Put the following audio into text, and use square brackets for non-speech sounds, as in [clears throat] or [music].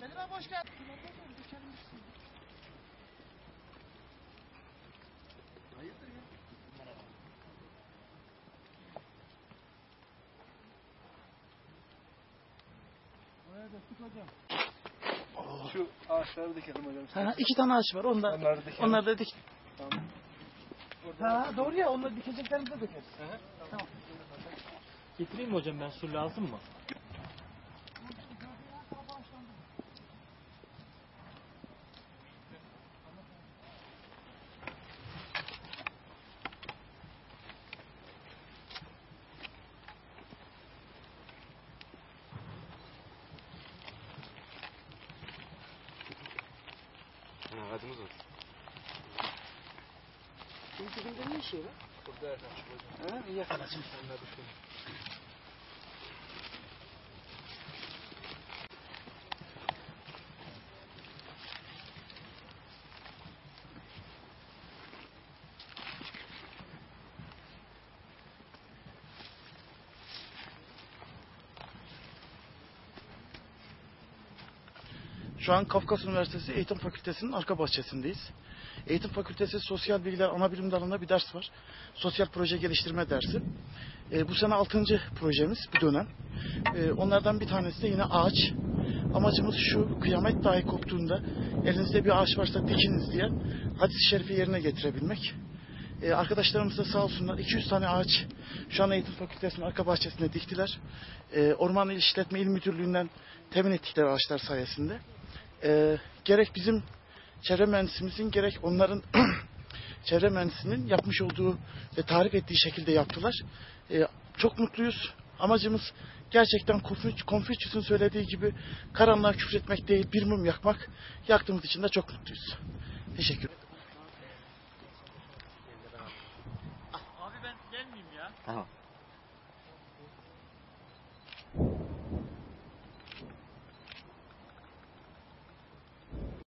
Selim abi hoş geldin. Şu ağaçları dikelim hocam. Ha, iki tane ağaç var. Onda, Onları dikelim. onları da dik. Tamam. Ha, doğru ya. Onları dikeceklerimizi de dikeriz. Tamam. Getireyim mi hocam ben su lazım mı? Ağacımız var. Bunun dibinde ne işi var? Burada yaklaşık hocam. Ha, iyi yakalasın. Onlar düşün. Şu an Kafkas Üniversitesi Eğitim Fakültesi'nin arka bahçesindeyiz. Eğitim Fakültesi Sosyal Bilgiler Ana Bilim Dalı'nda bir ders var. Sosyal Proje Geliştirme dersi. Ee, bu sene 6. projemiz bu dönem. Ee, onlardan bir tanesi de yine ağaç. Amacımız şu, kıyamet dahi koptuğunda elinizde bir ağaç varsa dikiniz diye hadis-i şerifi yerine getirebilmek. Ee, arkadaşlarımız da sağ olsunlar 200 tane ağaç şu an Eğitim Fakültesi'nin arka bahçesinde diktiler. Ee, Orman İl İşletme İl Müdürlüğü'nden temin ettikleri ağaçlar sayesinde. Ee, gerek bizim çevre mühendisimizin gerek onların [clears throat] çevre mühendisinin yapmış olduğu ve tarif ettiği şekilde yaptılar. Ee, çok mutluyuz. Amacımız gerçekten Konfü- Konfüçyüs'ün söylediği gibi karanlığa küfretmek değil bir mum yakmak. Yaktığımız için de çok mutluyuz. Teşekkür ederim. Abi ben gelmeyeyim ya. Tamam.